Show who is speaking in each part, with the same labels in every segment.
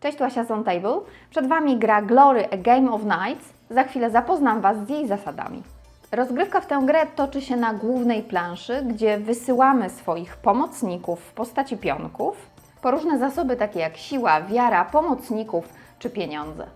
Speaker 1: Cześć, tu Asia z Table. Przed Wami gra Glory A Game of Nights. Za chwilę zapoznam Was z jej zasadami. Rozgrywka w tę grę toczy się na głównej planszy, gdzie wysyłamy swoich pomocników w postaci pionków po różne zasoby takie jak siła, wiara, pomocników czy pieniądze.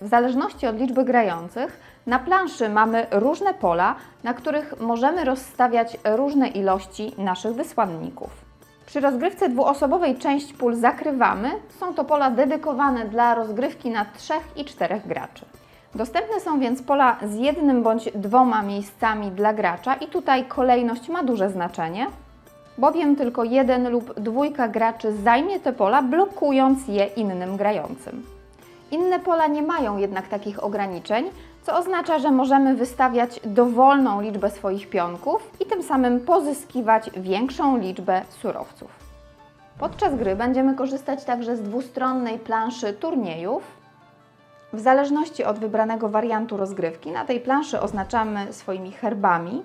Speaker 1: W zależności od liczby grających, na planszy mamy różne pola, na których możemy rozstawiać różne ilości naszych wysłanników. Przy rozgrywce dwuosobowej część pól zakrywamy. Są to pola dedykowane dla rozgrywki na trzech i czterech graczy. Dostępne są więc pola z jednym bądź dwoma miejscami dla gracza i tutaj kolejność ma duże znaczenie, bowiem tylko jeden lub dwójka graczy zajmie te pola, blokując je innym grającym. Inne pola nie mają jednak takich ograniczeń, co oznacza, że możemy wystawiać dowolną liczbę swoich pionków i tym samym pozyskiwać większą liczbę surowców. Podczas gry będziemy korzystać także z dwustronnej planszy turniejów. W zależności od wybranego wariantu rozgrywki, na tej planszy oznaczamy swoimi herbami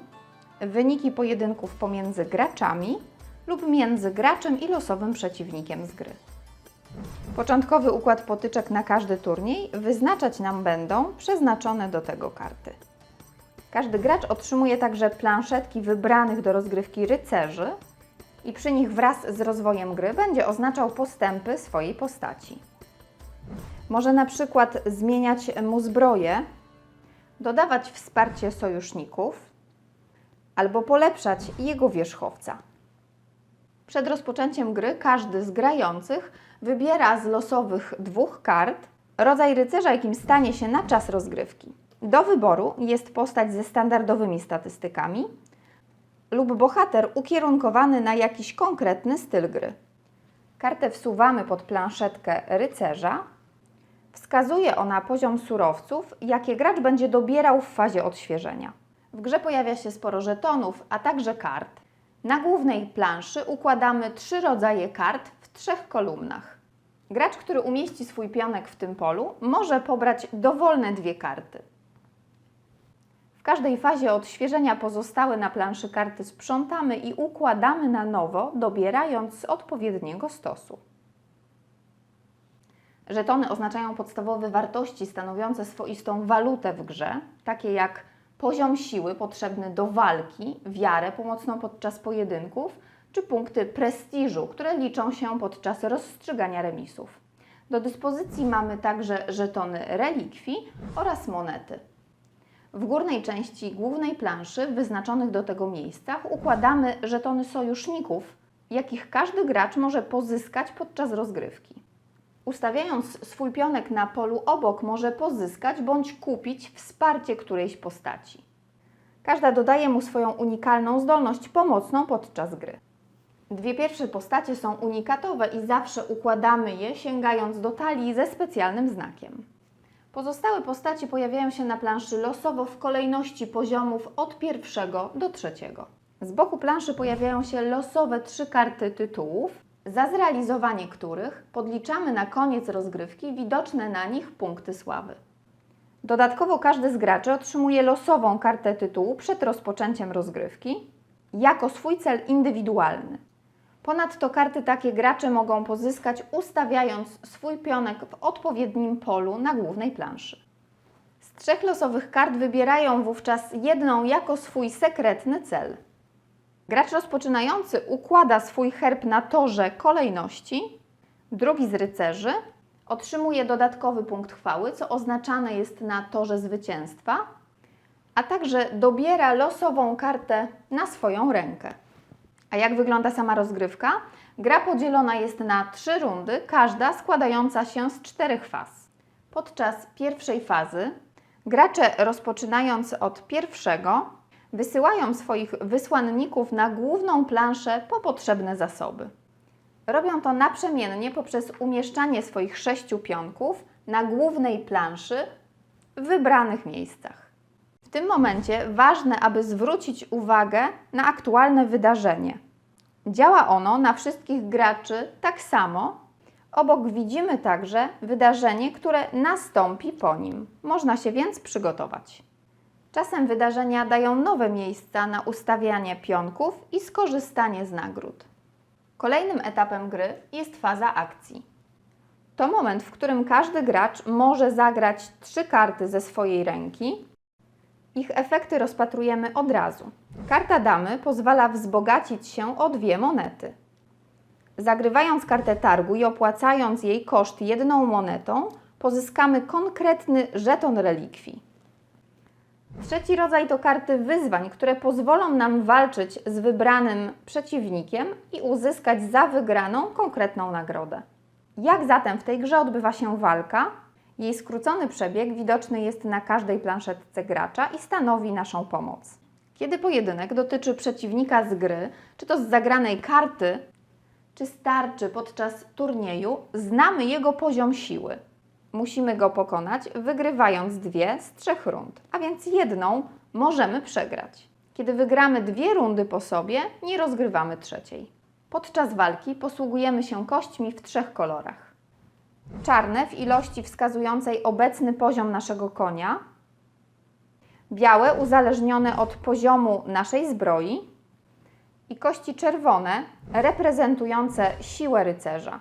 Speaker 1: wyniki pojedynków pomiędzy graczami lub między graczem i losowym przeciwnikiem z gry. Początkowy układ potyczek na każdy turniej wyznaczać nam będą przeznaczone do tego karty. Każdy gracz otrzymuje także planszetki wybranych do rozgrywki rycerzy i przy nich wraz z rozwojem gry będzie oznaczał postępy swojej postaci. Może na przykład zmieniać mu zbroję, dodawać wsparcie sojuszników albo polepszać jego wierzchowca. Przed rozpoczęciem gry każdy z grających wybiera z losowych dwóch kart rodzaj rycerza, jakim stanie się na czas rozgrywki. Do wyboru jest postać ze standardowymi statystykami lub bohater ukierunkowany na jakiś konkretny styl gry. Kartę wsuwamy pod planszetkę rycerza. Wskazuje ona poziom surowców, jakie gracz będzie dobierał w fazie odświeżenia. W grze pojawia się sporo żetonów, a także kart. Na głównej planszy układamy trzy rodzaje kart w trzech kolumnach. Gracz, który umieści swój pionek w tym polu, może pobrać dowolne dwie karty. W każdej fazie odświeżenia pozostałe na planszy karty sprzątamy i układamy na nowo, dobierając z odpowiedniego stosu. Żetony oznaczają podstawowe wartości stanowiące swoistą walutę w grze, takie jak poziom siły potrzebny do walki, wiarę pomocną podczas pojedynków, czy punkty prestiżu, które liczą się podczas rozstrzygania remisów. Do dyspozycji mamy także żetony relikwii oraz monety. W górnej części głównej planszy, wyznaczonych do tego miejscach, układamy żetony sojuszników, jakich każdy gracz może pozyskać podczas rozgrywki. Ustawiając swój pionek na polu obok, może pozyskać bądź kupić wsparcie którejś postaci. Każda dodaje mu swoją unikalną zdolność pomocną podczas gry. Dwie pierwsze postacie są unikatowe i zawsze układamy je sięgając do talii ze specjalnym znakiem. Pozostałe postacie pojawiają się na planszy losowo w kolejności poziomów od pierwszego do trzeciego. Z boku planszy pojawiają się losowe trzy karty tytułów, za zrealizowanie których podliczamy na koniec rozgrywki widoczne na nich punkty sławy. Dodatkowo każdy z graczy otrzymuje losową kartę tytułu przed rozpoczęciem rozgrywki jako swój cel indywidualny. Ponadto karty takie gracze mogą pozyskać ustawiając swój pionek w odpowiednim polu na głównej planszy. Z trzech losowych kart wybierają wówczas jedną jako swój sekretny cel. Gracz rozpoczynający układa swój herb na torze kolejności, drugi z rycerzy otrzymuje dodatkowy punkt chwały, co oznaczane jest na torze zwycięstwa, a także dobiera losową kartę na swoją rękę. A jak wygląda sama rozgrywka? Gra podzielona jest na trzy rundy, każda składająca się z czterech faz. Podczas pierwszej fazy gracze rozpoczynając od pierwszego wysyłają swoich wysłanników na główną planszę po potrzebne zasoby. Robią to naprzemiennie poprzez umieszczanie swoich sześciu pionków na głównej planszy w wybranych miejscach. W tym momencie ważne, aby zwrócić uwagę na aktualne wydarzenie. Działa ono na wszystkich graczy tak samo. Obok widzimy także wydarzenie, które nastąpi po nim. Można się więc przygotować. Czasem wydarzenia dają nowe miejsca na ustawianie pionków i skorzystanie z nagród. Kolejnym etapem gry jest faza akcji. To moment, w którym każdy gracz może zagrać trzy karty ze swojej ręki. Ich efekty rozpatrujemy od razu. Karta damy pozwala wzbogacić się o dwie monety. Zagrywając kartę targu i opłacając jej koszt jedną monetą, pozyskamy konkretny żeton relikwii. Trzeci rodzaj to karty wyzwań, które pozwolą nam walczyć z wybranym przeciwnikiem i uzyskać za wygraną konkretną nagrodę. Jak zatem w tej grze odbywa się walka? Jej skrócony przebieg widoczny jest na każdej planszetce gracza i stanowi naszą pomoc. Kiedy pojedynek dotyczy przeciwnika z gry, czy to z zagranej karty, czy starczy podczas turnieju, znamy jego poziom siły. Musimy go pokonać, wygrywając dwie z trzech rund, a więc jedną możemy przegrać. Kiedy wygramy dwie rundy po sobie, nie rozgrywamy trzeciej. Podczas walki posługujemy się kośćmi w trzech kolorach. Czarne w ilości wskazującej obecny poziom naszego konia, białe uzależnione od poziomu naszej zbroi i kości czerwone reprezentujące siłę rycerza.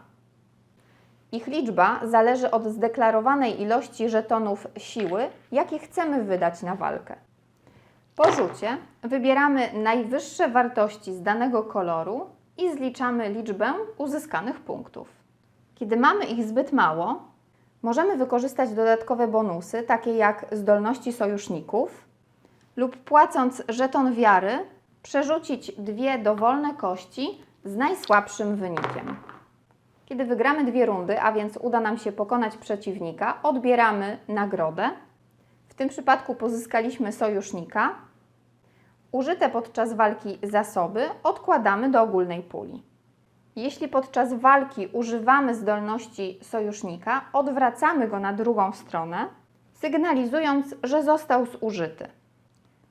Speaker 1: Ich liczba zależy od zdeklarowanej ilości żetonów siły, jakie chcemy wydać na walkę. Po rzucie wybieramy najwyższe wartości z danego koloru i zliczamy liczbę uzyskanych punktów. Kiedy mamy ich zbyt mało, możemy wykorzystać dodatkowe bonusy, takie jak zdolności sojuszników, lub płacąc żeton wiary, przerzucić dwie dowolne kości z najsłabszym wynikiem. Kiedy wygramy dwie rundy, a więc uda nam się pokonać przeciwnika, odbieramy nagrodę. W tym przypadku pozyskaliśmy sojusznika. Użyte podczas walki zasoby odkładamy do ogólnej puli. Jeśli podczas walki używamy zdolności sojusznika, odwracamy go na drugą stronę, sygnalizując, że został zużyty.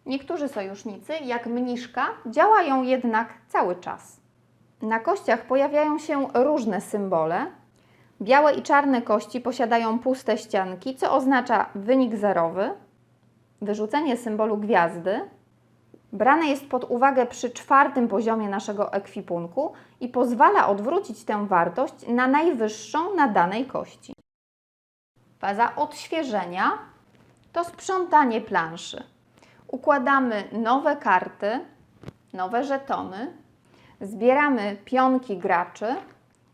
Speaker 1: Niektórzy sojusznicy, jak mniszka, działają jednak cały czas. Na kościach pojawiają się różne symbole. Białe i czarne kości posiadają puste ścianki, co oznacza wynik zerowy. Wyrzucenie symbolu gwiazdy brane jest pod uwagę przy czwartym poziomie naszego ekwipunku i pozwala odwrócić tę wartość na najwyższą na danej kości. Faza odświeżenia to sprzątanie planszy. Układamy nowe karty, nowe żetony, zbieramy pionki graczy.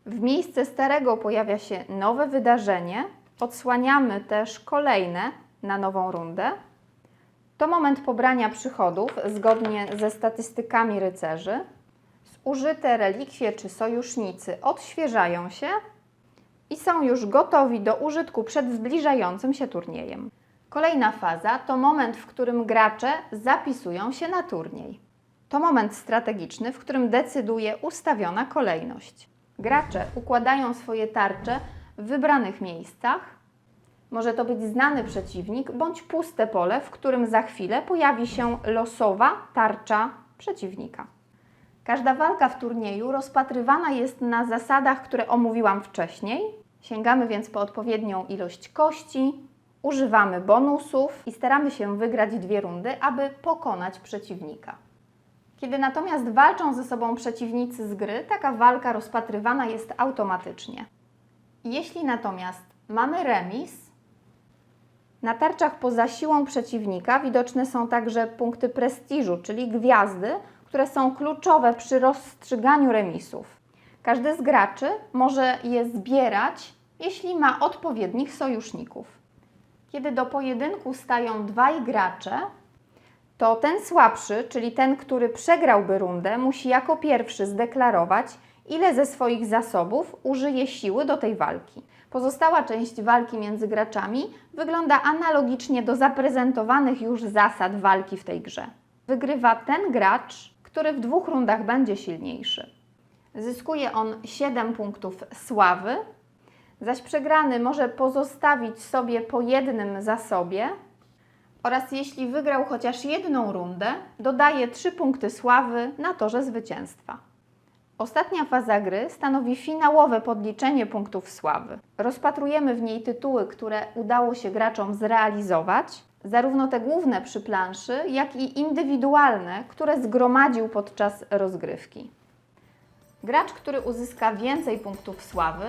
Speaker 1: W miejsce starego pojawia się nowe wydarzenie. Odsłaniamy też kolejne na nową rundę. To moment pobrania przychodów zgodnie ze statystykami rycerzy. Zużyte relikwie czy sojusznicy odświeżają się i są już gotowi do użytku przed zbliżającym się turniejem. Kolejna faza to moment, w którym gracze zapisują się na turniej. To moment strategiczny, w którym decyduje ustawiona kolejność. Gracze układają swoje tarcze w wybranych miejscach. Może to być znany przeciwnik bądź puste pole, w którym za chwilę pojawi się losowa tarcza przeciwnika. Każda walka w turnieju rozpatrywana jest na zasadach, które omówiłam wcześniej. Sięgamy więc po odpowiednią ilość kości, używamy bonusów i staramy się wygrać dwie rundy, aby pokonać przeciwnika. Kiedy natomiast walczą ze sobą przeciwnicy z gry, taka walka rozpatrywana jest automatycznie. Jeśli natomiast mamy remis, na tarczach poza siłą przeciwnika widoczne są także punkty prestiżu, czyli gwiazdy, które są kluczowe przy rozstrzyganiu remisów. Każdy z graczy może je zbierać, jeśli ma odpowiednich sojuszników. Kiedy do pojedynku stają dwaj gracze, to ten słabszy, czyli ten, który przegrałby rundę, musi jako pierwszy zdeklarować, ile ze swoich zasobów użyje siły do tej walki. Pozostała część walki między graczami wygląda analogicznie do zaprezentowanych już zasad walki w tej grze. Wygrywa ten gracz, który w dwóch rundach będzie silniejszy. Zyskuje on 7 punktów sławy, zaś przegrany może pozostawić sobie po jednym zasobie oraz jeśli wygrał chociaż jedną rundę, dodaje 3 punkty sławy na torze zwycięstwa. Ostatnia faza gry stanowi finałowe podliczenie punktów sławy. Rozpatrujemy w niej tytuły, które udało się graczom zrealizować, zarówno te główne przy planszy, jak i indywidualne, które zgromadził podczas rozgrywki. Gracz, który uzyska więcej punktów sławy,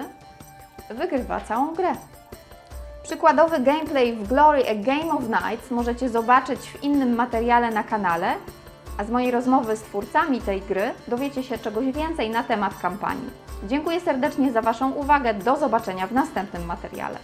Speaker 1: wygrywa całą grę. Przykładowy gameplay w Glory A Game of Nights możecie zobaczyć w innym materiale na kanale, a z mojej rozmowy z twórcami tej gry dowiecie się czegoś więcej na temat kampanii. Dziękuję serdecznie za Waszą uwagę. Do zobaczenia w następnym materiale.